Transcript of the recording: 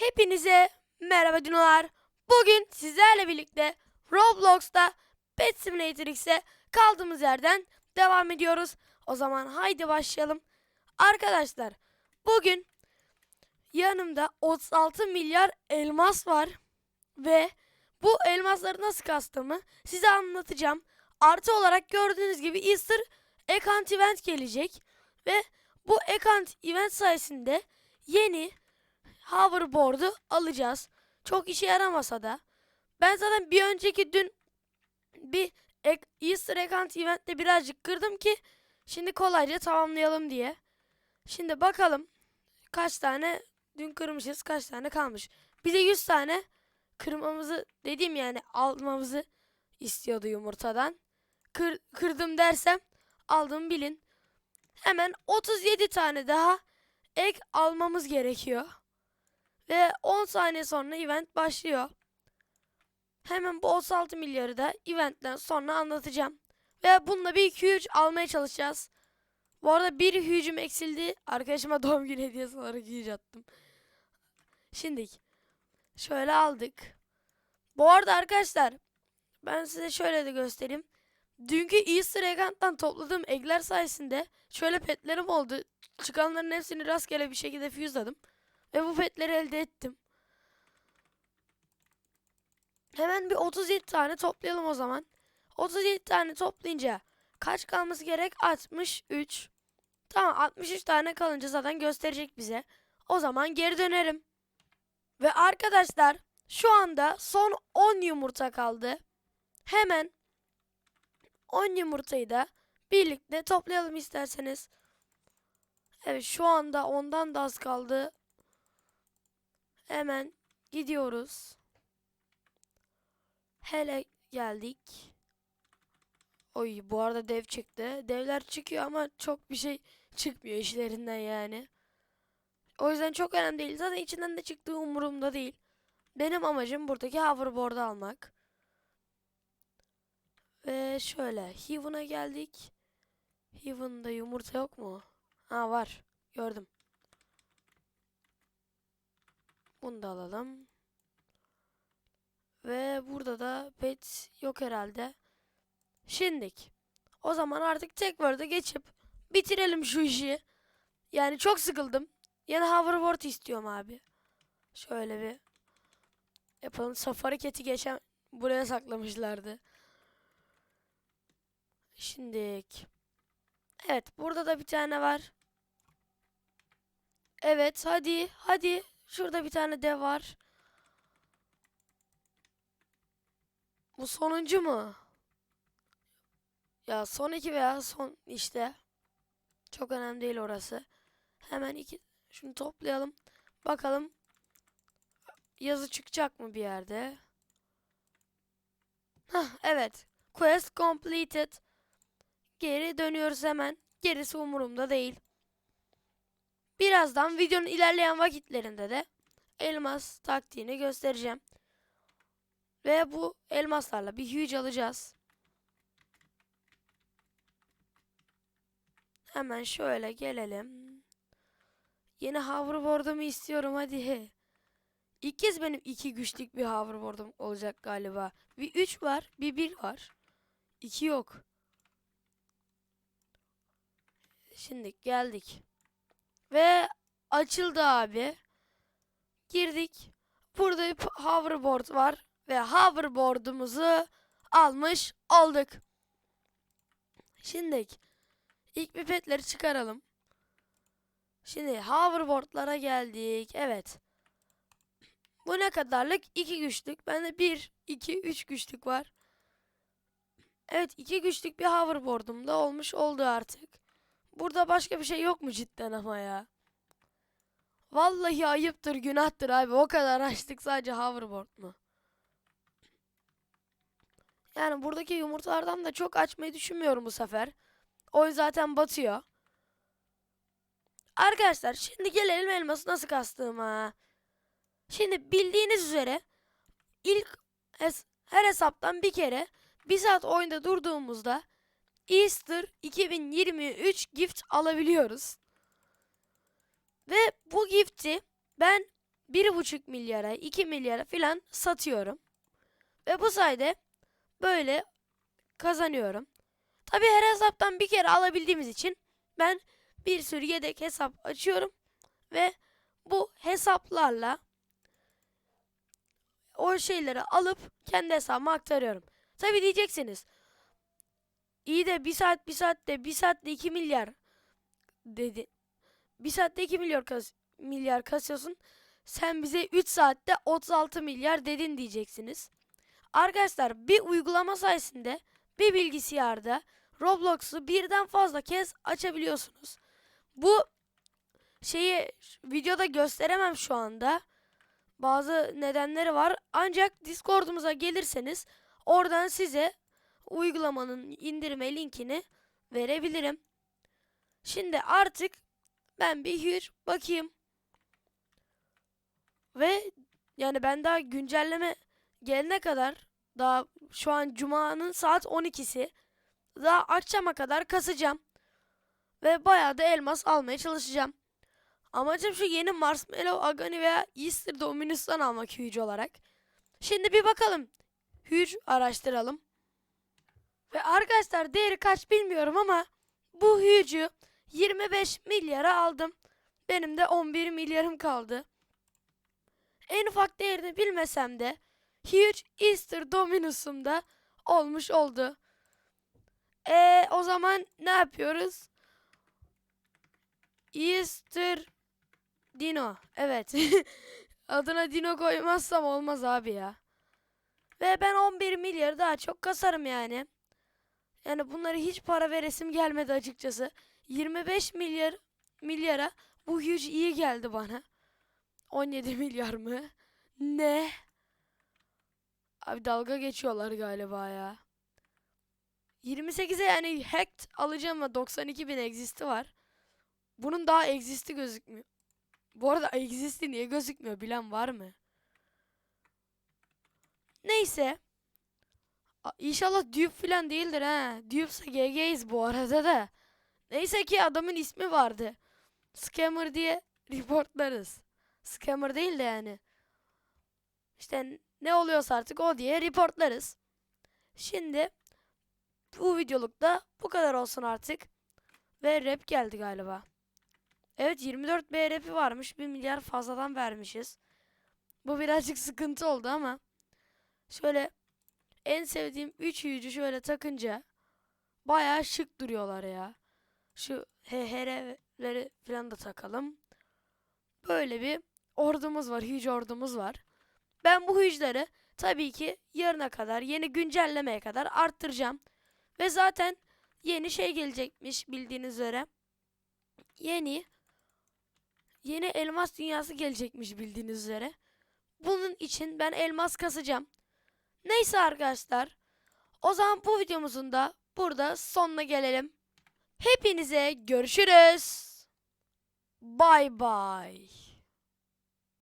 Hepinize merhaba dinolar. Bugün sizlerle birlikte Roblox'ta Pet Simulator X'e kaldığımız yerden devam ediyoruz. O zaman haydi başlayalım. Arkadaşlar bugün yanımda 36 milyar elmas var. Ve bu elmasları nasıl kastığımı size anlatacağım. Artı olarak gördüğünüz gibi Easter Ekant Event gelecek. Ve bu Ekant Event sayesinde yeni hoverboard'u alacağız. Çok işe yaramasa da. Ben zaten bir önceki dün bir Easter Account eventte birazcık kırdım ki şimdi kolayca tamamlayalım diye. Şimdi bakalım kaç tane dün kırmışız kaç tane kalmış. Bize 100 tane kırmamızı dediğim yani almamızı istiyordu yumurtadan. Kır, kırdım dersem aldım bilin. Hemen 37 tane daha ek almamız gerekiyor. Ve 10 saniye sonra event başlıyor. Hemen bu 36 milyarı da eventten sonra anlatacağım. Ve bununla bir 2-3 almaya çalışacağız. Bu arada bir hücum eksildi. Arkadaşıma doğum günü hediyesi olarak huge attım. Şimdi şöyle aldık. Bu arada arkadaşlar ben size şöyle de göstereyim. Dünkü Easter egg'ten topladığım eggler sayesinde şöyle petlerim oldu. Çıkanların hepsini rastgele bir şekilde fuse'ladım. Ve bu petleri elde ettim. Hemen bir 37 tane toplayalım o zaman. 37 tane toplayınca kaç kalması gerek? 63. Tamam 63 tane kalınca zaten gösterecek bize. O zaman geri dönerim. Ve arkadaşlar şu anda son 10 yumurta kaldı. Hemen 10 yumurtayı da birlikte toplayalım isterseniz. Evet şu anda ondan da az kaldı. Hemen gidiyoruz. Hele geldik. Oy bu arada dev çıktı. Devler çıkıyor ama çok bir şey çıkmıyor işlerinden yani. O yüzden çok önemli değil. Zaten içinden de çıktığı umurumda değil. Benim amacım buradaki hoverboard'u almak. Ve şöyle Heaven'a geldik. Heaven'da yumurta yok mu? Ha var. Gördüm. Bunu da alalım. Ve burada da pet yok herhalde. Şimdik. O zaman artık tek word'a geçip bitirelim şu işi. Yani çok sıkıldım. Yine hoverboard istiyorum abi. Şöyle bir yapalım. Safari keti geçen buraya saklamışlardı. Şimdik. Evet burada da bir tane var. Evet hadi hadi. Şurada bir tane dev var. Bu sonuncu mu? Ya son iki veya son işte. Çok önemli değil orası. Hemen iki şunu toplayalım. Bakalım yazı çıkacak mı bir yerde? Hah evet. Quest completed. Geri dönüyoruz hemen. Gerisi umurumda değil. Birazdan videonun ilerleyen vakitlerinde de elmas taktiğini göstereceğim. Ve bu elmaslarla bir huge alacağız. Hemen şöyle gelelim. Yeni hoverboard'umu istiyorum hadi. İlk kez benim iki güçlük bir hoverboard'um olacak galiba. Bir 3 var, bir 1 var. 2 yok. Şimdi geldik. Ve açıldı abi. Girdik. Burada bir hoverboard var. Ve hoverboard'umuzu almış olduk. Şimdi ilk bir petleri çıkaralım. Şimdi hoverboard'lara geldik. Evet. Bu ne kadarlık? 2 güçlük. Bende 1, 2, 3 güçlük var. Evet 2 güçlük bir hoverboard'um da olmuş oldu artık. Burada başka bir şey yok mu cidden ama ya? Vallahi ayıptır, günahtır abi. O kadar açtık sadece hoverboard mu? Yani buradaki yumurtalardan da çok açmayı düşünmüyorum bu sefer. Oyun zaten batıyor. Arkadaşlar şimdi gelelim elması nasıl kastığıma. Şimdi bildiğiniz üzere ilk her hesaptan bir kere bir saat oyunda durduğumuzda Easter 2023 gift alabiliyoruz. Ve bu gifti ben 1,5 milyara 2 milyara filan satıyorum. Ve bu sayede böyle kazanıyorum. Tabi her hesaptan bir kere alabildiğimiz için ben bir sürü yedek hesap açıyorum ve bu hesaplarla o şeyleri alıp kendi hesabıma aktarıyorum. Tabi diyeceksiniz. İyi de bir saat bir saatte bir saatte 2 milyar dedi. Bir saatte 2 milyar kas milyar kasıyorsun. Sen bize 3 saatte 36 milyar dedin diyeceksiniz. Arkadaşlar bir uygulama sayesinde bir bilgisayarda Roblox'u birden fazla kez açabiliyorsunuz. Bu şeyi videoda gösteremem şu anda. Bazı nedenleri var. Ancak Discord'umuza gelirseniz oradan size uygulamanın indirme linkini verebilirim. Şimdi artık ben bir hür bakayım. Ve yani ben daha güncelleme gelene kadar daha şu an cumanın saat 12'si daha akşama kadar kasacağım. Ve bayağı da elmas almaya çalışacağım. Amacım şu yeni Marshmallow Agani veya Easter Dominus'tan almak hücre olarak. Şimdi bir bakalım. Hüc araştıralım. Ve arkadaşlar değeri kaç bilmiyorum ama bu hücü 25 milyara aldım. Benim de 11 milyarım kaldı. En ufak değerini bilmesem de Huge Easter Dominus'umda olmuş oldu. E o zaman ne yapıyoruz? Easter Dino. Evet. Adına Dino koymazsam olmaz abi ya. Ve ben 11 milyarı daha çok kasarım yani. Yani bunları hiç para veresim gelmedi açıkçası. 25 milyar milyara bu huge iyi geldi bana. 17 milyar mı? Ne? Abi dalga geçiyorlar galiba ya. 28'e yani hacked alacağım ama 92 bin existi var. Bunun daha existi gözükmüyor. Bu arada existi niye gözükmüyor bilen var mı? Neyse. İnşallah dupe falan değildir ha. Dupe'sa GG'yiz bu arada da. Neyse ki adamın ismi vardı. Scammer diye reportlarız. Scammer değil de yani. İşte ne oluyorsa artık o diye reportlarız. Şimdi bu videolukta bu kadar olsun artık. Ve rap geldi galiba. Evet 24 B rapi varmış. 1 milyar fazladan vermişiz. Bu birazcık sıkıntı oldu ama. Şöyle en sevdiğim 3 yüzü şöyle takınca bayağı şık duruyorlar ya. Şu HHR'leri falan da takalım. Böyle bir ordumuz var. Huge ordumuz var. Ben bu huge'ları tabii ki yarına kadar yeni güncellemeye kadar arttıracağım. Ve zaten yeni şey gelecekmiş bildiğiniz üzere. Yeni yeni elmas dünyası gelecekmiş bildiğiniz üzere. Bunun için ben elmas kasacağım. Neyse arkadaşlar. O zaman bu videomuzun da burada sonuna gelelim. Hepinize görüşürüz. Bye bye.